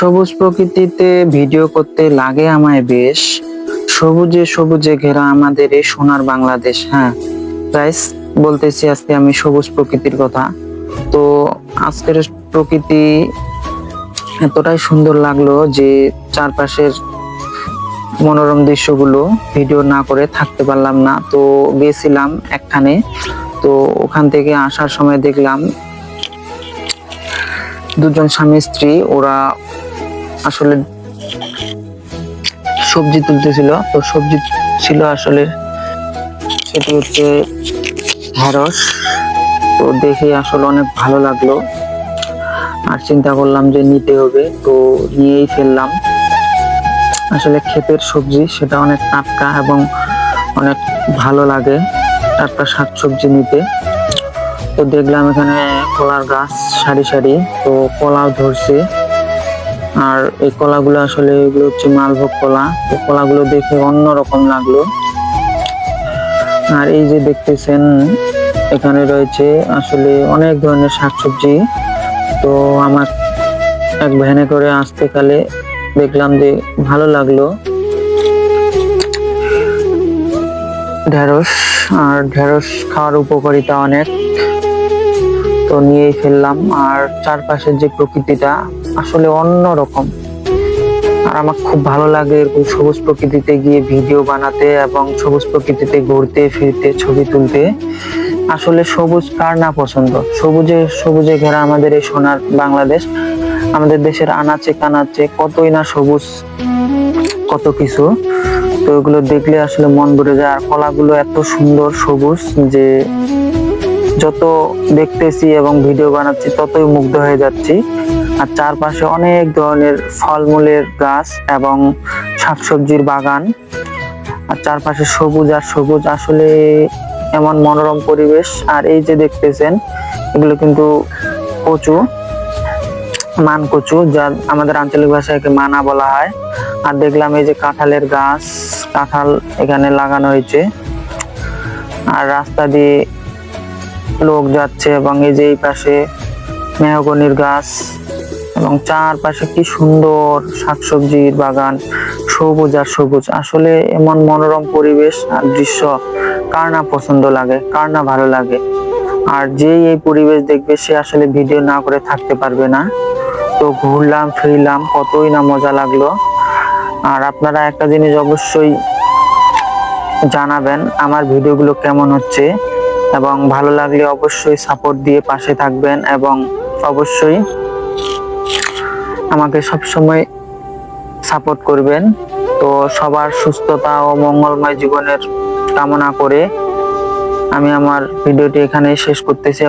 সবুজ প্রকৃতিতে ভিডিও করতে লাগে আমায় বেশ। সবুজে সবুজে ঘেরা আমাদের এই সোনার বাংলাদেশ হ্যাঁ। গাইস বলতেছি আজকে আমি সবুজ প্রকৃতির কথা। তো আজকের প্রকৃতি এতটাই সুন্দর লাগল যে চারপাশের মনোরম দৃশ্যগুলো ভিডিও না করে থাকতে পারলাম না। তো গেছিলাম একখানে। তো ওখান থেকে আসার সময় দেখলাম দুজন স্বামী স্ত্রী, ওরা আসলে সবজি তুলতেছিল। তো সবজি ছিল আসলে সেটি হচ্ছে ঢেঁড়স। তো দেখে আসলে অনেক ভালো লাগল। আর চিন্তা করলাম যে নিতে হবে। তো নিয়েই ফেললাম। আসলে ক্ষেতের সবজি সেটা অনেক টাটকা এবং অনেক ভালো লাগে, টাটকা শাকসবজি নিতে। তো দেখলাম এখানে কলার গাছ সারি সারি, তো কলাও ধরছে। আর এই কলাগুলো আসলে এগুলো হচ্ছে মালভোগ কলা। তো কলাগুলো দেখে অন্যরকম লাগল। আর এই যে দেখতেছেন, এখানে রয়েছে আসলে অনেক ধরনের শাকসবজি। তো আমার এক ভ্যানে করে আসতে কালে দেখলাম যে ভালো লাগল। ঢেঁড়স, আর ঢেঁড়স খাওয়ার উপকারিতা অনেক। তো নিয়েই ফেললাম। আর চারপাশের যে প্রকৃতিটা আসলে অন্যরকম আর আমার খুব ভালো লাগে এরকম সবুজ প্রকৃতিতে গিয়ে ভিডিও বানাতে এবং সবুজ প্রকৃতিতে ঘুরতে, ফিরতে, ছবি তুলতে। আসলে সবুজ কার না পছন্দ? সবুজে সবুজে ঘেরা আমাদের এই সোনার বাংলাদেশ, আমাদের দেশের আনাচে কানাচে কতই না সবুজ, কত কিছু। তো এগুলো দেখলে আসলে মন ভরে যায়। আর কলাগুলো এত সুন্দর সবুজ যে যত দেখতেছি এবং ভিডিও বানাচ্ছি, ততই মুগ্ধ হয়ে যাচ্ছি। আর চারপাশে অনেক ধরনের ফলমূলের গাছ এবং শাকসবজির বাগান। আর চারপাশে সবুজ আর সবুজ, আসলে এমন মনোরম পরিবেশ। আর এই যে দেখতেছেন, এগুলো কিন্তু কচু, মান কচু, যা আমাদের আঞ্চলিক ভাষায় মানা বলা হয়। আর দেখলাম এই যে কাঁঠালের গাছ, কাঁঠাল এখানে লাগানো হয়েছে। আর রাস্তা দিয়ে লোক যাচ্ছে এবং এই যে পাশে মেহগনির গাছ এবং চারপাশে কি সুন্দর শাকসবজির বাগান, সবুজ আর সবুজ। আসলে এমন মনোরম পরিবেশ আর দৃশ্য কার না পছন্দ লাগে, কার না ভালো লাগে? আর যেই এই পরিবেশ দেখবে সে আসলে ভিডিও না করে থাকতে পারবে না। তো ঘুরলাম, ফিরলাম, কতই না মজা লাগল। আর আপনারা একটা জিনিস অবশ্যই জানাবেন, আমার ভিডিওগুলো কেমন হচ্ছে। এবং ভালো লাগলে অবশ্যই সাপোর্ট দিয়ে পাশে থাকবেন এবং অবশ্যই আমাকে সবসময় সাপোর্ট করবেন। তো সবার সুস্থতা ও মঙ্গলময় জীবনের কামনা করে আমি আমার ভিডিওটি এখানে শেষ করতেছি।